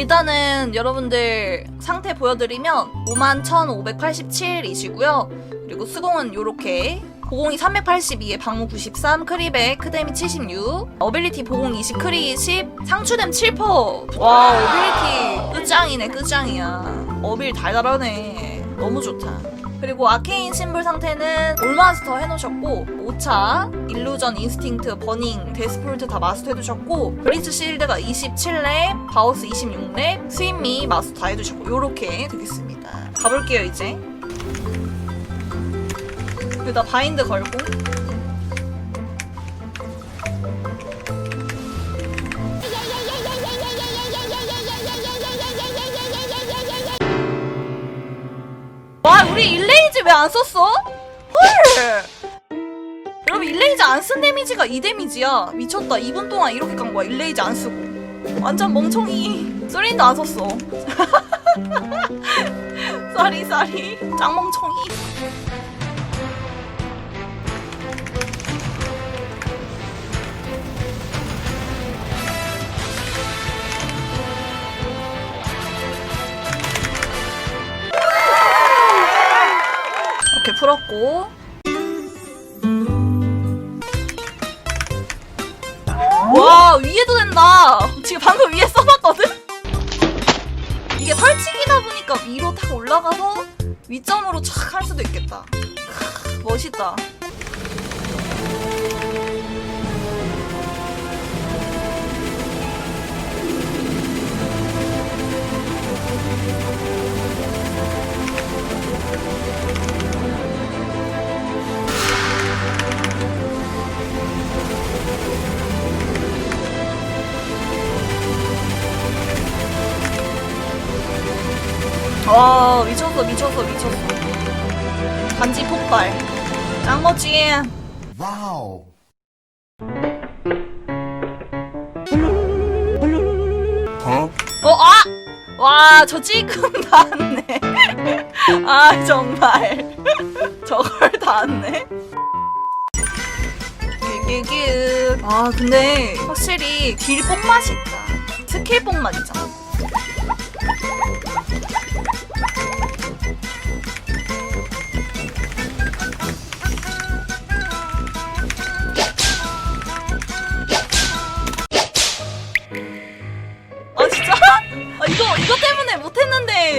일단은 여러분들 상태 보여드리면 51,587이시고요. 그리고 수공은 요렇게 보공이 382에 방무 93, 크리백, 크데미 76, 어빌리티 보공 20, 크리 20, 상추댐 7%. 와, 어빌리티 끝장이네, 끝장이야. 어빌 달달하네. 너무 좋다. 그리고 아케인 심볼 상태는 올마스터 해놓으셨고 5차, 일루전, 인스팅트, 버닝, 데스폴트 다 마스터 해두셨고 블리츠 실드가 27렙, 바우스 26렙, 스윗미 마스터 다 해두셨고 요렇게 되겠습니다. 가볼게요 이제. 여기다 바인드 걸고 일레이즈 왜안 썼어? 헐! 여러분 일레이즈 안 쓴 데미지가 2 데미지야. 미쳤다. 2분 동안 이렇게 간 거야. 일레이즈 안 쓰고. 완전 멍청이. 쓰린도 안 썼어. 쏘리 쏘리. 짱 멍청이 이렇게 풀었고. 와 위에도 된다. 지금 방금 위에 써봤거든? 이게 설치기다 보니까 위로 탁 올라가서 위점으로 착할 수도 있겠다. 크, 멋있다 와 미쳤어 미쳤어 미쳤어 반지 폭발 짱 멋지 Wow. Huh? 어, 아! 와, 저 찔끔 닿았네. 아, 정말. 저걸 닿았네. 끼끼끼. 아, 근데 확실히 딜 뽕맛이 있다. 스킬 뽕맛 있잖아. 아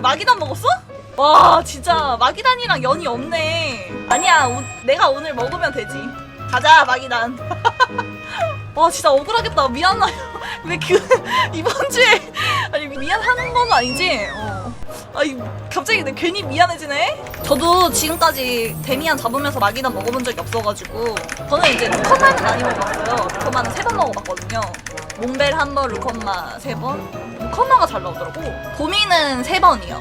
마기단 먹었어? 와 진짜 마기단이랑 연이 없네. 아니야 오- 내가 오늘 먹으면 되지. 가자 마기단. 와 진짜 억울하겠다 미안해요. 왜 그 이번 주에 아니 미안하는 건 아니지? 어. 아이 갑자기 내 괜히 미안해지네. 저도 지금까지 데미안 잡으면서 마기단 먹어본 적이 없어가지고 저는 이제 루컨마는 많이 먹어봤어요. 루컨마는 세번 먹어봤거든요. 몽벨 한 번, 루컨마 세 번. 루컨마가 잘 나오더라고. 도미는 세 번이요.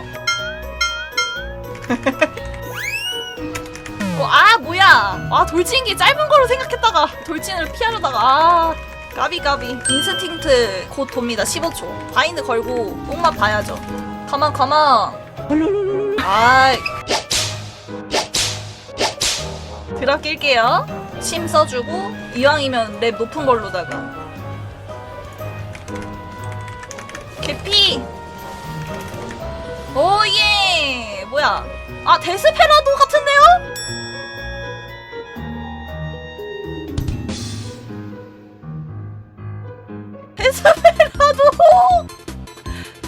어, 아 뭐야? 아 돌진기 짧은 거로 생각했다가 돌진을 피하려다가 아 까비 까비. 인스팅트 곧 돕니다. 15초. 바인드 걸고 뽕만 봐야죠. 가만 가만. 아이. 드랍 낄게요. 심 써주고 이왕이면 랩 높은 걸로다가. 개피. 오예. 뭐야? 아 데스페라도 같은데요? 데스페라도.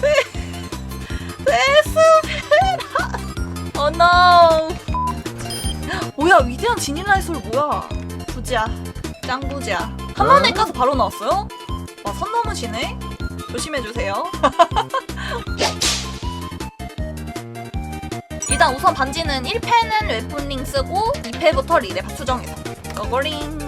데 데스페라. 어 oh, no. 뭐야 위대한 지닐라이솔 뭐야? 부지야. 짱 부지야. 한 번에 까서 바로 나왔어요? 와 선 넘으시네. 조심해주세요. 일단 우선 반지는 1패는 웨폰링 쓰고 2패부터 리레 수정해서. 거거링.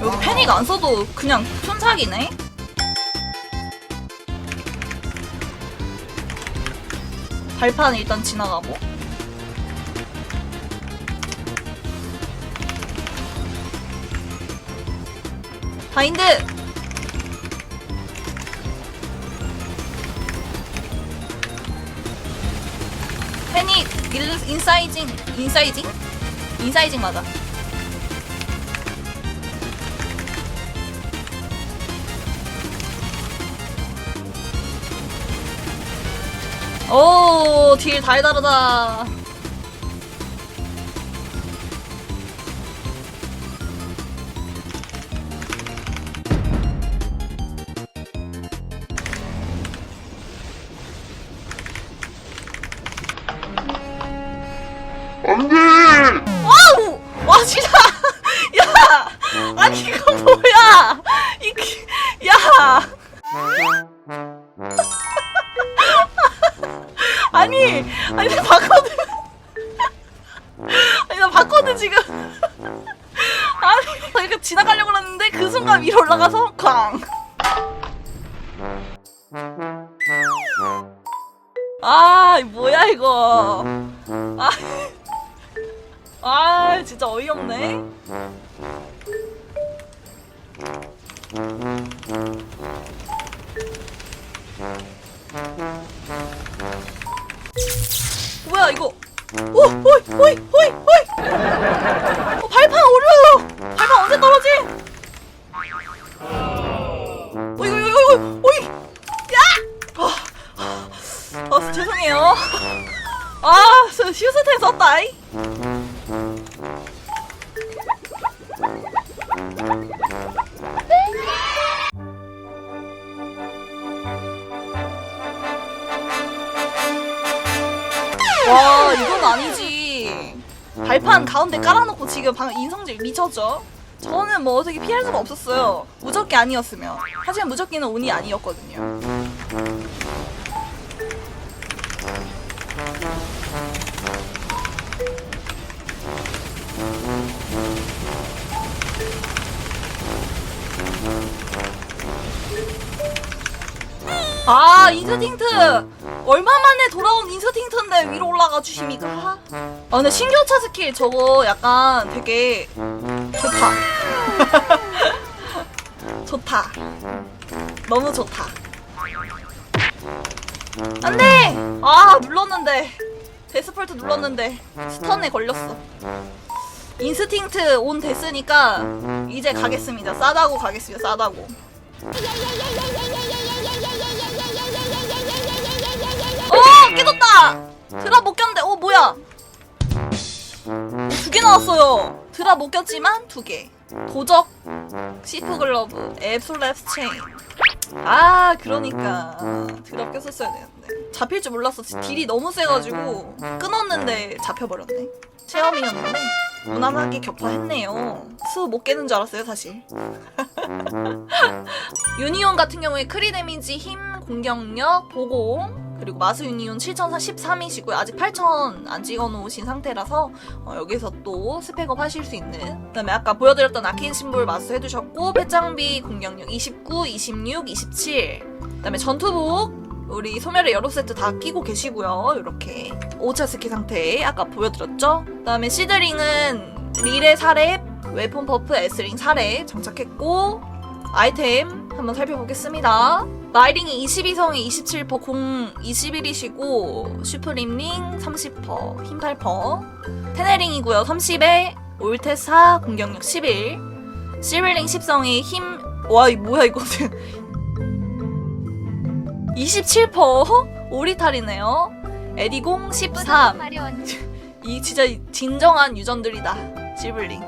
여기 패닉 안 써도 그냥 순삭이네. 발판 일단 지나가고 바인드! 패닉! 일, 인사이징! 인사이징? 인사이징 맞아. 오, 딜 달달하다. 봤거든. 아니, 나 봤거든, 지금. 아니, 나 이렇게 지나가려고 그랬는데, 그 순간 위로 올라가서, 쾅! 아, 이 뭐야, 이거. 아, 아 진짜 어이없네. 호이, 호이, 호이. 어, 발판 오르. 발판 언제 떨어지? 오이, 오이, 오이, 오이. 야! 아, 아, 죄송해요. 아, 저 휴스텐 썼다이. 와 아니지 발판 가운데 깔아놓고 지금 방금 인성질 미쳤죠? 저는 뭐 어떻게 피할 수가 없었어요. 무적기 아니었으면. 하지만 무적기는 운이 아니었거든요 아 인스팅트. 얼마 만에 돌아온 인스팅트인데 위로 올라가 주십니까? 아 근데 신교차 스킬 저거 약간 되게 좋다. 좋다. 너무 좋다. 안돼! 아 눌렀는데. 데스폴트 눌렀는데 스턴에 걸렸어. 인스팅트 온 됐으니까 이제 가겠습니다. 싸다고 가겠습니다. 싸다고 드라 못 꼈는데 어 뭐야? 두 개 나왔어요. 드라 못 꼈지만 두개. 도적 시프 글러브 앱솔랩스 체인. 아 그러니까. 드라 꼈었어야 되는데. 잡힐 줄 몰랐어. 딜이 너무 세가지고 끊었는데 잡혀버렸네. 체험이었는데 무난하게 격파했네요. 수 못 깨는 줄 알았어요 사실. 유니온 같은 경우에 크리 데미지, 힘, 공격력, 보공 그리고 마수 유니온 7013이시고요. 아직 8000 안 찍어놓으신 상태라서 어, 여기서 또 스펙업 하실 수 있는 그 다음에 아까 보여드렸던 아케인 심볼 마수 해두셨고 배짱비 공격력 29, 26, 27 그다음에 전투복 우리 소멸의 여러 세트 다 끼고 계시고요. 이렇게 5차 스키 상태 아까 보여드렸죠. 그다음에 시드링은 릴의 사렙, 웨폰 퍼프 S링 사렙 장착했고 아이템 한번 살펴보겠습니다. 라이링이 22성에 27%, 공 21이시고 슈프림링 30%, 힘 8%, 테네링이고요. 30에 올테 4, 공격력 11, 실블링 10성에 힘, 와, 이 뭐야 이거 27% 오리탈이네요. 에디공 13. 이 진짜 진정한 유전들이다. 실블링.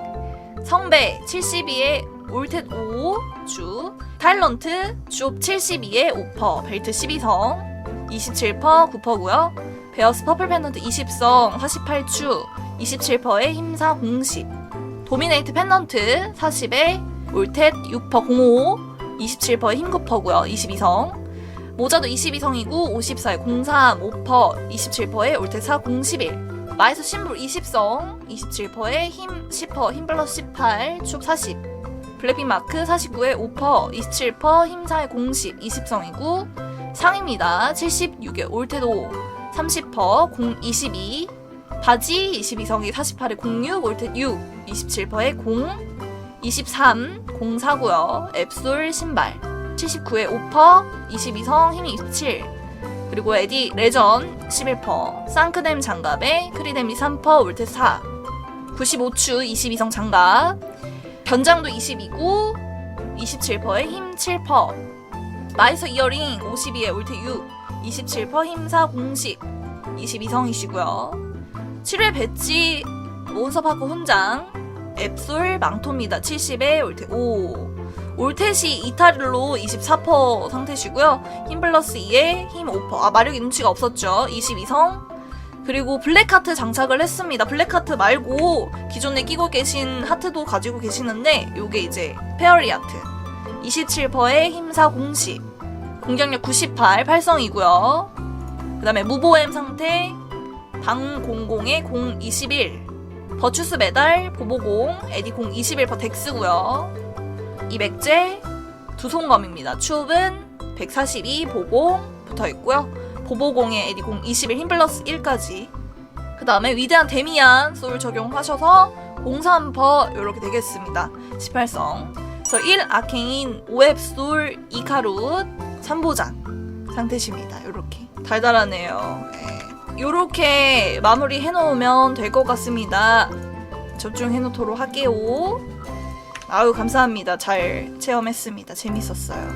성배 72에 올텟 5, 주. 탈런트 줍 72에 5퍼, 벨트 12성, 27퍼 9퍼고요. 베어스 퍼플 펜던트 20성 48추, 27퍼에 힘사 공식. 도미네이트 펜던트 40에 올텟 6퍼 05, 27퍼에 힘 9퍼고요. 22성. 모자도 22성이고 54에 03, 5퍼, 27퍼에 올텟 4, 011. 마이스 심볼 20성, 27퍼에 힘 10퍼, 힘 플러스 18, 축 40. 블랙핑 마크 49에 5퍼, 27퍼, 힘사의 공식 20성이고 상입니다. 76에 올테도 30퍼, 공 22. 바지 22성이 48에 06, 올테 6, 27퍼에 0, 23, 04고요. 앱솔 신발 79에 5퍼, 22성, 힘이 27. 그리고 에디 레전 11퍼, 상크뎀 장갑에 크리뎀이 3퍼, 올테 4. 95추 22성 장갑. 변장도 22고 27퍼에 힘 7퍼. 마이서 이어링 52에 올트 6 27% 힘사 공식 22성이시고요. 7회 배치 몬스터파크 훈장 앱솔 망토입니다. 70에 올테 5 올테시 이타르로 24% 상태시고요. 힘 플러스 2에 힘 5%. 아 마력이 눈치가 없었죠. 22성 그리고 블랙 하트 장착을 했습니다. 블랙 하트 말고 기존에 끼고 계신 하트도 가지고 계시는데 요게 이제 페어리 하트 27%의 힘사 공식 공격력 98 활성이고요. 그 다음에 무보엠 상태 방 00에 021 버추스 메달 보보공 에디 021% 덱스고요. 이백제 두송검입니다. 추업은 142 보공 붙어 있고요. 보보공에 에디 021 힘 플러스 1까지. 그 다음에 위대한 데미안 소울 적용하셔서 03퍼 이렇게 되겠습니다. 18성. 그래서 1 아케인 5앱 소울 2카룻 3보장 상태십니다. 이렇게. 달달하네요. 이렇게 마무리 해놓으면 될 것 같습니다. 접종해 놓도록 할게요. 아유 감사합니다. 잘 체험했습니다. 재밌었어요